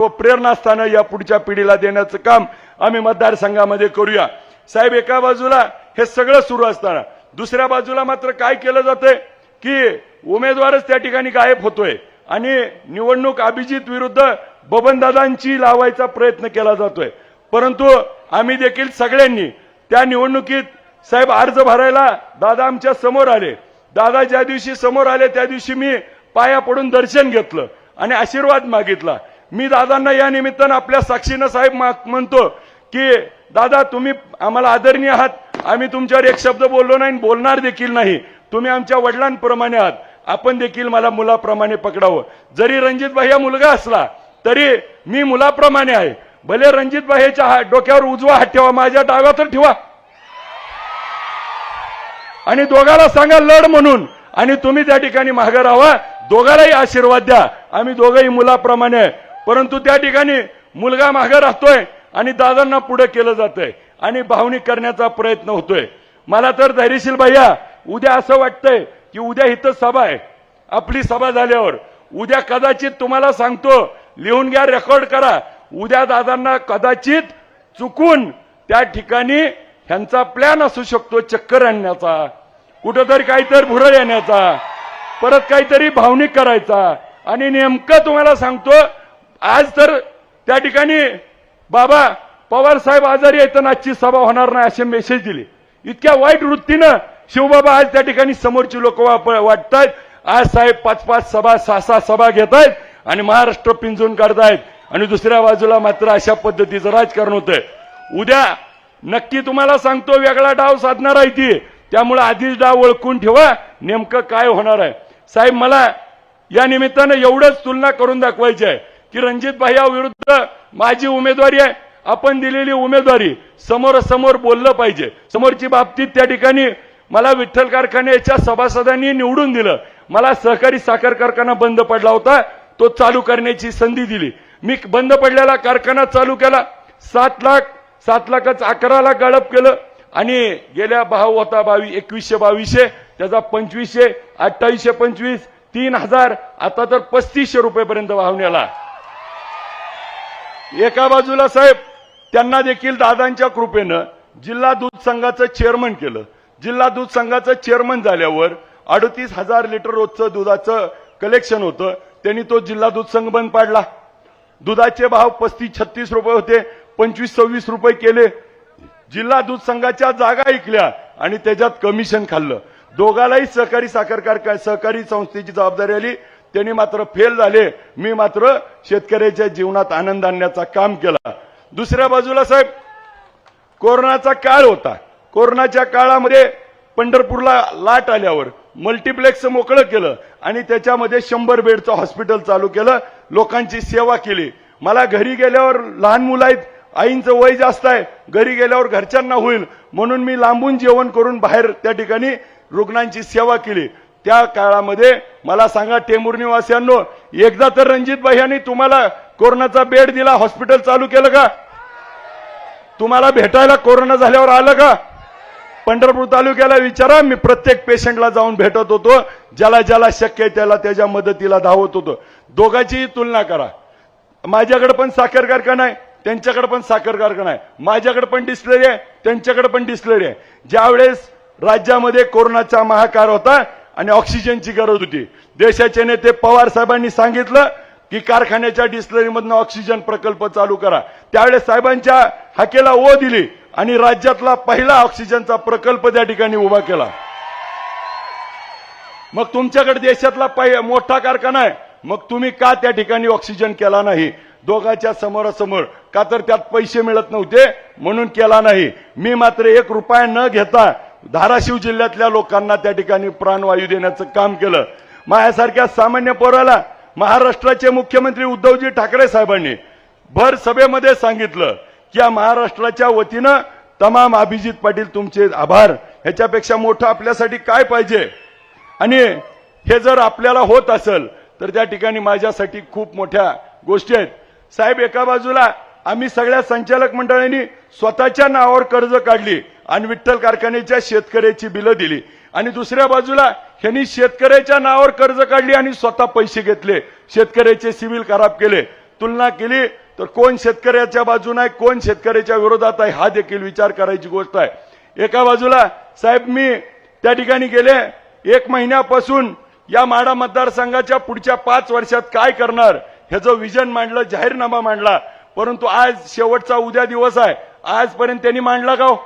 व प्रेरणास्थानं या पुढच्या पिढीला देण्याचं काम आम्ही मतदारसंघामध्ये करूया. साहेब एका बाजूला हे सगळं सुरू असताना दुसऱ्या बाजूला मात्र काय केलं जातंय की उमेदवारच त्या ठिकाणी गायब होतोय आणि निवडणूक अभिजित विरुद्ध बबनदादांची लावायचा प्रयत्न केला जातोय. परंतु आम्ही देखील सगळ्यांनी त्या निवडणुकीत साहेब अर्ज भरायला दादा आमच्यासमोर आले. दादा ज्या दिवशी समोर आले त्या दिवशी मी पाया पडून दर्शन घेतलं आणि आशीर्वाद मागितला. मी दादांना या निमित्तानं आपल्या साक्षीनं साहेब म्हणतो की दादा तुम्ही आम्हाला आदरणीय आहात. आम्ही तुमच्यावर एक शब्द बोललो नाही आणि बोलणार देखील नाही. तुम्ही आमच्या वडिलांप्रमाणे आहात. आपण देखील मला मुलाप्रमाणे पकडावं. जरी रणजित भाई मुलगा असला तरी मी मुलाप्रमाणे आहे. भले रणजित भाईच्या हा- डोक्यावर उजवा हात ठेवा माझ्या डाव्या तर ठेवा. आणि दोघाला सांगा लढ म्हणून. आणि तुम्ही त्या ठिकाणी मागे राहा. दोघालाही आशीर्वाद द्या. आम्ही दोघंही मुलाप्रमाणे परंतु त्या ठिकाणी मुलगा मागे राहतोय आणि दादांना पुढे केलं जातंय आणि भावनिक करण्याचा प्रयत्न होतोय. मला तर धैर्यशील भैया उद्या असं वाटतंय की उद्या इथं सभा आहे. आपली सभा झाल्यावर उद्या कदाचित तुम्हाला सांगतो लिहून घ्या रेकॉर्ड करा. उद्या दादांना कदाचित चुकून त्या ठिकाणी ह्यांचा प्लॅन असू शकतो चक्कर आणण्याचा कुठंतरी काहीतरी भुरळ येण्याचा परत काहीतरी भावनिक करायचा. आणि नेमकं तुम्हाला सांगतो आज तर त्या ठिकाणी बाबा पवार साहेब आजारी आहेत तर आजची सभा होणार नाही असे मेसेज दिले. इतक्या वाईट वृत्तीनं शिवबाबा आज त्या ठिकाणी समोरची लोक वाटतायत. आज साहेब पाच पाच सभा सहा सहा सभा घेत आहेत आणि महाराष्ट्र पिंजून काढतायत. आणि दुसऱ्या बाजूला मात्र अशा पद्धतीचं राजकारण होतंय. उद्या नक्की तुम्हाला सांगतो वेगळा डाव साधणार आहे ती. त्यामुळे आधीच डाव ओळखून ठेवा. नेमकं काय होणार आहे? साहेब मला या निमित्तानं एवढंच तुलना करून दाखवायची आहे. की रणजित भाईया विरुद्ध माझी उमेदवारी आहे. आपण दिलेली उमेदवारी समोर समोर बोललं पाहिजे. समोरची बाबतीत त्या ठिकाणी मला विठ्ठल कारखान्याच्या सभासदांनी निवडून दिलं. मला सहकारी साखर कारखाना बंद पडला होता. तो चालू करण्याची संधी दिली. मी बंद पडलेला कारखाना चालू केला. सात लाख सात लाखच अकरा लाख केलं. आणि गेल्या भाव होता बावीस एकवीसशे बावीसशे त्याचा पंचवीसशे अठ्ठावीसशे पंचवीस तीन हजार आता तर पस्तीसशे रुपयेपर्यंत भाव नेला एका बाजूला साहेब त्यांना देखील दादांच्या कृपेनं जिल्हा दूध संघाचं चेअरमन केलं. जिल्हा दूध संघाचं चेअरमन झाल्यावर अडतीस हजार लिटर रोजचं दुधाचं कलेक्शन होतं. त्यांनी तो जिल्हा दूध संघ बंद पाडला. दुधाचे भाव पस्तीस छत्तीस रुपये होते पंचवीस सव्वीस रुपये केले. जिल्हा दूध संघाच्या जागा ऐकल्या आणि त्याच्यात कमिशन खाल्लं. दोघालाही सहकारी साखर सहकारी संस्थेची जबाबदारी आली. त्यांनी मात्र फेल झाले. मी मात्र शेतकऱ्याच्या जीवनात आनंद आणण्याचा काम केला. दुसऱ्या बाजूला साहेब कोरोनाचा काळ होता. कोरोनाच्या काळामध्ये पंढरपूरला लाट आल्यावर मल्टिप्लेक्स मोकळं केलं आणि त्याच्यामध्ये शंभर बेडचं हॉस्पिटल चालू केलं. लोकांची सेवा केली. मला घरी गेल्यावर लहान मुलं आहेत आईंचं वय जास्त आहे घरी गेल्यावर घरच्यांना होईल. म्हणून मी लांबून जेवण करून बाहेर त्या ठिकाणी रुग्णांची सेवा केली. त्या काळामध्ये मला सांगा टेंभूर निवासियांनो एकदा तर रणजित भाई तुम्हाला कोरोनाचा बेड दिला हॉस्पिटल चालू केलं का? तुम्हाला भेटायला कोरोना झाल्यावर आलं का? पंढरपूर तालुक्याला विचारा मी प्रत्येक पेशंटला जाऊन भेटत होतो ज्याला ज्याला शक्य आहे त्याला त्याच्या मदतीला धावत होतो. दोघांचीही तुलना करा. माझ्याकडे पण साखर कारखाना आहे त्यांच्याकडे पण साखर कारखाना आहे. माझ्याकडे पण डिस्लरी आहे त्यांच्याकडे पण डिस्लरी आहे. ज्यावेळेस राज्यामध्ये कोरोनाचा महाकार होता आणि ऑक्सिजनची गरज होती. देशाचे नेते पवार साहेबांनी सांगितलं की कारखान्याच्या डिस्लरीमधनं ऑक्सिजन प्रकल्प चालू करा. त्यावेळेस साहेबांच्या हाकेला ओ दिली आणि राज्यातला पहिला ऑक्सिजनचा प्रकल्प त्या ठिकाणी उभा केला. मग तुमच्याकडे देशातला मोठा कारखाना आहे. मग तुम्ही का त्या ठिकाणी ऑक्सिजन केला नाही? दोघांच्या समोरासमोर का तर त्यात पैसे मिळत नव्हते म्हणून केला नाही. मी मात्र एक रुपया न घेता धाराशिव जिल्ह्यातल्या लोकांना त्या ठिकाणी प्राणवायू देण्याचं काम केलं. माझ्यासारख्या सामान्य पोराला महाराष्ट्राचे मुख्यमंत्री उद्धवजी ठाकरे साहेबांनी भर सभेमध्ये सांगितलं की या महाराष्ट्राच्या वतीनं तमाम अभिजित पाटील तुमचे आभार. ह्याच्यापेक्षा मोठं आपल्यासाठी काय पाहिजे? आणि हे जर आपल्याला होत असेल तर त्या ठिकाणी माझ्यासाठी खूप मोठ्या गोष्टी आहेत. साहेब एका बाजूला आम्ही सगळ्या संचालक मंडळांनी स्वतःच्या नावावर कर्ज काढली. आणि विठ्ठल कारखान्याच्या शेतकऱ्याची बिलं दिली. आणि दुसऱ्या बाजूला ह्यांनी शेतकऱ्याच्या नावावर कर्ज काढली आणि स्वतः पैसे घेतले. शेतकऱ्याचे सिव्हिल खराब केले. तुलना केली तर कोण शेतकऱ्याच्या बाजूने आहे कोण शेतकऱ्याच्या विरोधात आहे हा देखील विचार करायची गोष्ट आहे. एका बाजूला साहेब मी त्या ठिकाणी गेले. एक महिन्यापासून या माडा मतदारसंघाच्या पुढच्या पाच वर्षात काय करणार? ह्याचं विजन मांडलं जाहीरनामा मांडला. परंतु आज शेवटचा उद्या दिवस आहे. आजपर्यंत त्यांनी मांडला का हो?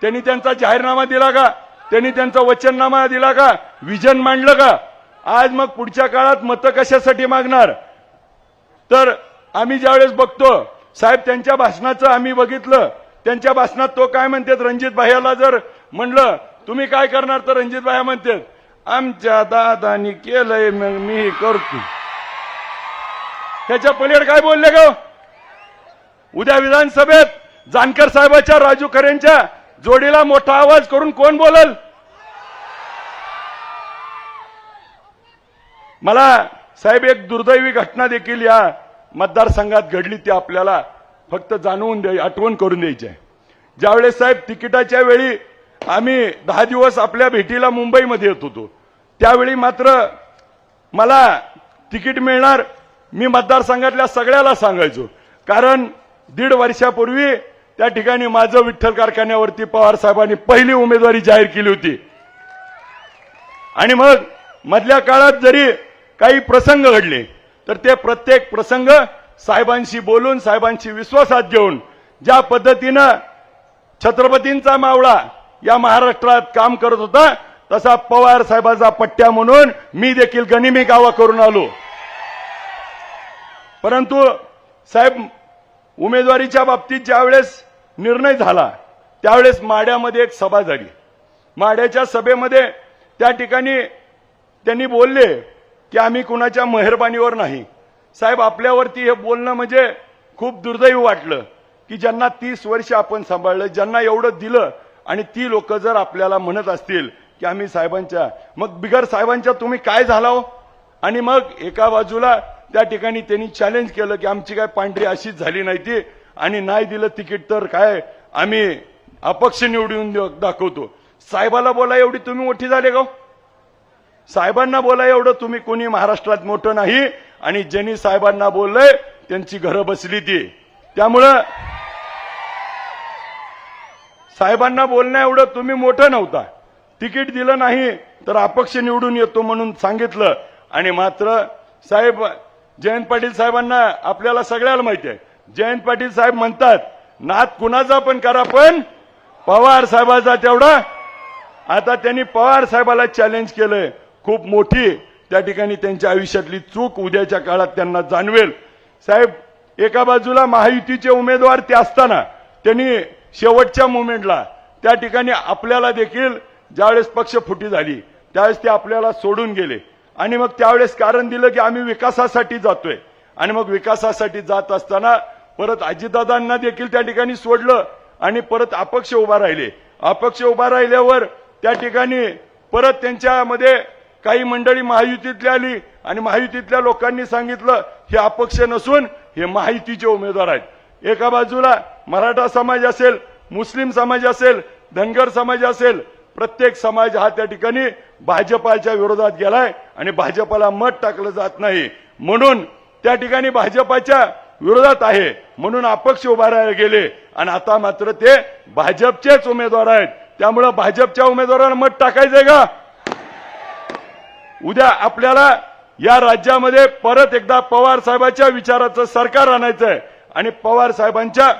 त्यांनी त्यांचा जाहीरनामा दिला का? त्यांनी त्यांचा वचननामा दिला का? विजन मांडलं का? आज मग पुढच्या काळात मतं कशासाठी मागणार? तर आम्ही ज्यावेळेस बघतो साहेब त्यांच्या भाषणाचं आम्ही बघितलं. त्यांच्या भाषणात तो काय म्हणतात? रणजित भाईला जर म्हणलं तुम्ही काय करणार? तर रणजित भाई म्हणतात आमच्या दादानी केलंय मग मी करतो. त्याच्या पलीकडे काय बोलले ग? उद्या विधानसभेत जानकर साहेबाच्या राजू खरेंच्या जोडीला मोठा आवाज करून कोण बोलल? मला साहेब एक दुर्दैवी घटना देखील या मतदारसंघात घडली ती आपल्याला फक्त जाणवून द्या आठवण करून द्यायची आहे. ज्यावेळेस साहेब तिकिटाच्या वेळी आम्ही दहा दिवस आपल्या भेटीला मुंबईमध्ये येत होतो. त्यावेळी मात्र मला तिकीट मिळणार मी मतदारसंघातल्या सगळ्याला सांगायचो. कारण दीड वर्षापूर्वी त्या ठिकाणी माझं विठ्ठल कारखान्यावरती पवार साहेबांनी पहिली उमेदवारी जाहीर केली होती. आणि मग मधल्या काळात जरी काही प्रसंग घडले तर ते प्रत्येक प्रसंग साहेबांशी बोलून साहेबांशी विश्वासात घेऊन ज्या पद्धतीनं छत्रपतींचा मावळा या महाराष्ट्रात काम करत होता तसा पवार साहेबाचा पट्ट्या म्हणून मी देखील गनिमी गावा करून आलो. परंतु साहेब उमेदवारीच्या बाबतीत ज्यावेळेस निर्णय झाला. त्यावेळेस माड्यामध्ये एक सभा झाली. माड्याच्या सभेमध्ये त्या ठिकाणी त्यांनी बोलले की आम्ही कुणाच्या मेहरबानीवर नाही. साहेब आपल्यावरती हे बोलणं म्हणजे खूप दुर्दैव वाटलं की ज्यांना तीस वर्ष आपण सांभाळलं ज्यांना एवढं दिलं आणि ती लोक जर आपल्याला म्हणत असतील की आम्ही साहेबांच्या मग बिगर साहेबांच्या तुम्ही काय झाला हो? आणि मग एका बाजूला त्या ठिकाणी त्यांनी चॅलेंज केलं की आमची काय पांढरी अशीच झाली नाही ती. आणि नाही दिलं तिकीट तर काय? आम्ही अपक्ष निवडून दाखवतो. साहेबाला बोला एवढी तुम्ही मोठी झाले का हो? साहेबांना बोला एवढं तुम्ही कोणी महाराष्ट्रात मोठं नाही. आणि ज्यांनी साहेबांना बोललंय त्यांची घरं बसली ती. त्यामुळं साहेबांना बोलण्या एवढं तुम्ही मोठं नव्हता. तिकीट दिलं नाही तर अपक्ष निवडून येतो म्हणून सांगितलं. आणि मात्र साहेब जयंत पाटील साहेबांना आपल्याला सगळ्याला माहिती आहे. जयंत पाटील साहेब म्हणतात नाद कुणाचा पण करा पण पवार साहेबाचा तेवढा. आता त्यांनी पवार साहेबाला चॅलेंज केलंय. खूप मोठी त्या ठिकाणी त्यांच्या आयुष्यातली चूक उद्याच्या काळात त्यांना जाणवेल. साहेब एका बाजूला महायुतीचे उमेदवार ते असताना त्यांनी शेवटच्या मुवमेंटला त्या ठिकाणी आपल्याला देखील ज्यावेळेस पक्ष फुटी झाली त्यावेळेस ते आपल्याला सोडून गेले. आणि मग त्यावेळेस कारण दिलं की आम्ही विकासासाठी जातोय. आणि मग विकासासाठी जात असताना परत अजितदादांना देखील त्या ठिकाणी सोडलं आणि परत अपक्ष उभा राहिले. अपक्ष उभा राहिल्यावर त्या ठिकाणी परत त्यांच्यामध्ये काही मंडळी महायुतीतली आली आणि महायुतीतल्या लोकांनी सांगितलं हे अपक्ष नसून हे महायुतीचे उमेदवार आहेत. एका बाजूला मराठा समाज असेल मुस्लिम समाज असेल धनगर समाज असेल प्रत्येक समाज हा त्या ठिकाणी भाजपाच्या विरोधात गेलाय आणि भाजपाला मत टाकलं जात नाही. म्हणून त्या ठिकाणी भाजपाच्या विरोधात आहे. म्हणून अपक्ष उभा राहायला गेले. आणि आता मात्र ते भाजपचेच उमेदवार आहेत. त्यामुळं भाजपच्या उमेदवारांना मत टाकायचंय का? उद्या आपल्याला या राज्यामध्ये परत एकदा पवार साहेबांच्या विचाराचं सरकार आणायचंय. आणि पवार साहेबांच्या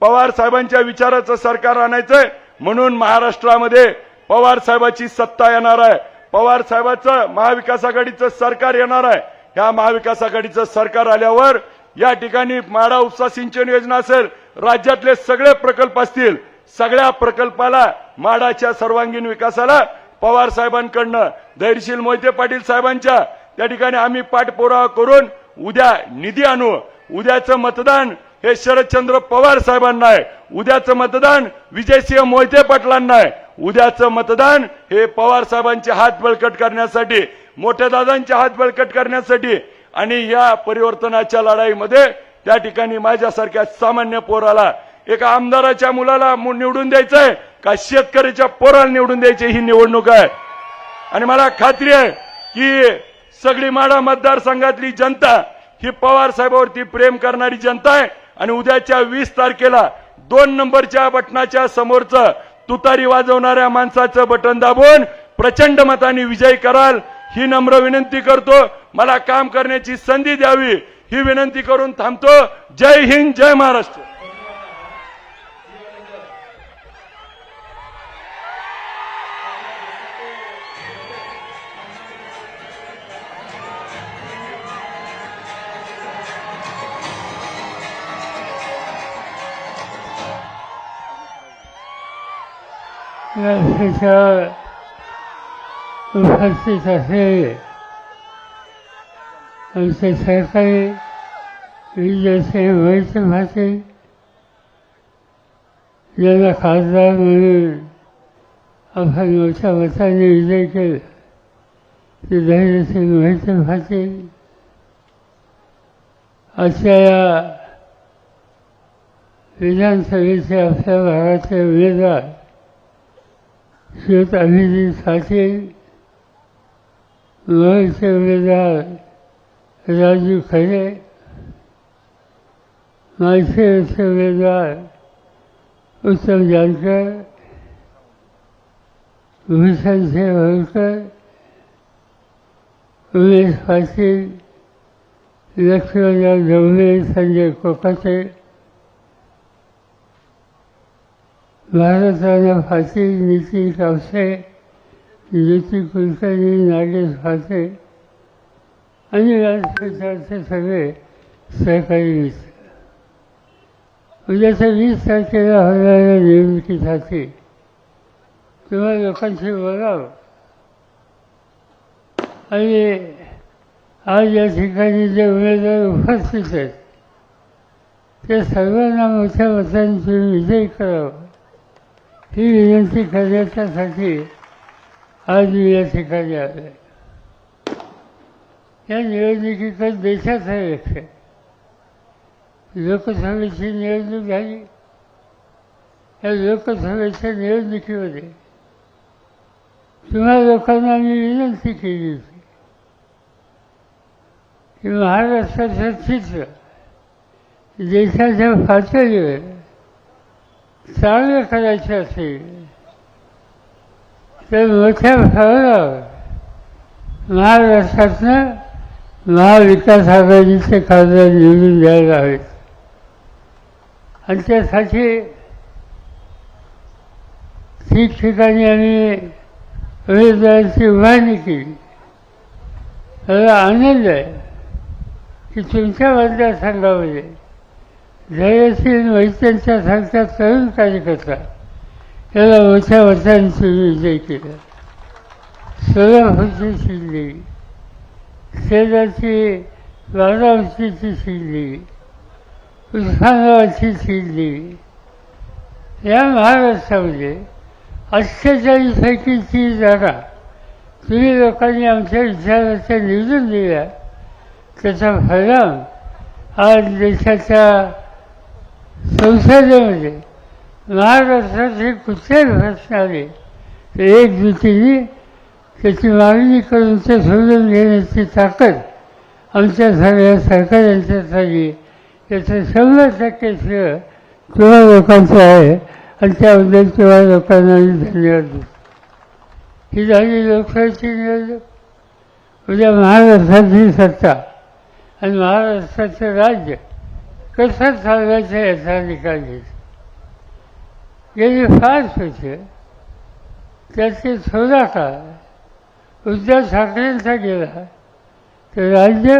पवार साहेबांच्या विचाराचं सरकार आणायचंय. म्हणून महाराष्ट्रामध्ये पवार साहेबाची सत्ता येणार आहे. पवार साहेबाचं महाविकास आघाडीचं सरकार येणार आहे. ह्या महाविकास आघाडीचं सरकार आल्यावर या ठिकाणी माडा उपसा सिंचन योजना असेल राज्यातले सगळे प्रकल्प असतील सगळ्या प्रकल्पाला माडाच्या सर्वांगीण विकासाला पवार साहेबांकडनं धैर्यशील मोहिते पाटील साहेबांच्या त्या ठिकाणी आम्ही पाठपुरावा करून उद्या निधी आणू. उद्याचं मतदान हे शरदचंद्र पवार साहेबांना आहे. उद्याचं मतदान विजयसिंह मोहिते पाटलांना आहे. उद्याचं मतदान हे पवार साहेबांचे हात बळकट करण्यासाठी मोठ्या दादांचे हात बळकट करण्यासाठी आणि या परिवर्तनाच्या लढाईमध्ये त्या ठिकाणी माझ्यासारख्या सामान्य पोराला एका आमदाराच्या मुलाला निवडून द्यायचंय का शेतकऱ्याच्या पोराला निवडून द्यायची ही निवडणूक आहे. आणि मला खात्री आहे की सगळी माडा मतदारसंघातली जनता ही पवार साहेबावरती प्रेम करणारी जनता आहे. आणि उद्याच्या वीस तारखेला दोन नंबरच्या बटनाच्या समोरचं तुतारी वाजवणाऱ्या माणसाचं बटन दाबून प्रचंड मताने विजयी कराल ही नम्र विनंती करतो मला काम करण्याची संधी द्यावी. ही विनंती करून थांबतो. जय हिंद जय महाराष्ट्र. Yeah, उपस्थित असलेले आमचे सहकारी विजयसिंह वैद्य भाते ज्यांना खासदार म्हणून आपण मोठ्या मताने विजय केला ते धैर्यसिंह वैद्य भाते आजच्या या विधानसभेचे आपल्या भागाचे उमेदवार श्वेत अभिजित पाटील महलचे उमेदवार राजू खरे. माळशेरचे उमेदवार उत्तम जानकर. भूषणसिंह होळकर उमेश पाटील. लक्ष्मणराव ढवळे संजय कोकाटे. भारताला फाशी नितीन कावसे ज्योती कुलकर्णी नागेश फासे आणि राजपक्षाचे सगळे सहकारी मित्र. उद्याच्या वीस तारखेला होणाऱ्या निवडणुकीसाठी तुम्हा लोकांशी बोलावं आणि आज या ठिकाणी जे उमेदवार उपस्थित आहेत ते सर्वांना मोठ्या मतांची विजय करावं. ही विनंती करण्याच्यासाठी आज मी या ठिकाणी आहे या निवडणुकीचा देशाचं लक्ष आहे. लोकसभेची निवडणूक झाली. या लोकसभेच्या निवडणुकीमध्ये तुम्हा लोकांना मी विनंती केली होती की महाराष्ट्राचं चित्र देशाच्या पातळीवर चांगलं करायचं असेल तर मोठ्या फळावर महाराष्ट्रातनं महाविकास आघाडीचे खासदार निवडून द्यायला हवेत आणि त्यासाठी ठिकठिकाणी आम्ही उमेदवारांची उभारणी केली मला आनंद आहे की तुमच्या मतदारसंघामध्ये धैर्यशील वैद्यांच्या सारख्या तरुण कार्यकर्ता त्याला मोठ्या मतांची विजय केला. सोलापूरची शिल्ली शेजारची बारामतीची शिल्ली उस्मानाबादची शिल्ली या महाराष्ट्रामध्ये अठ्ठेचाळीसपैकी ती जागा तुम्ही लोकांनी आमच्या विचाराच्या निवडून दिल्या. त्याचा परिणाम आज देशाच्या संसदेमध्ये महाराष्ट्राचे कुठल्याही प्रश्न आले तर एक दुतीने त्याची मागणी करून ते सोडून घेण्याची ताकद आमच्या सगळ्या सरकारांच्यात आली याचं शंभर टक्के श्रेय तुम्हा लोकांचं आहे आणि त्याबद्दल तुम्हा लोकांना मी धन्यवाद देतो. ही झाली लोकशाहीची निवडणूक. उद्या महाराष्ट्राची सत्ता आणि महाराष्ट्राचं राज्य कसं चालवायचं याचा निकाल घ्यायचा. गेली फार वर्ष त्याचे थोडा काळ उद्धव ठाकरेंचा गेला तर राज्य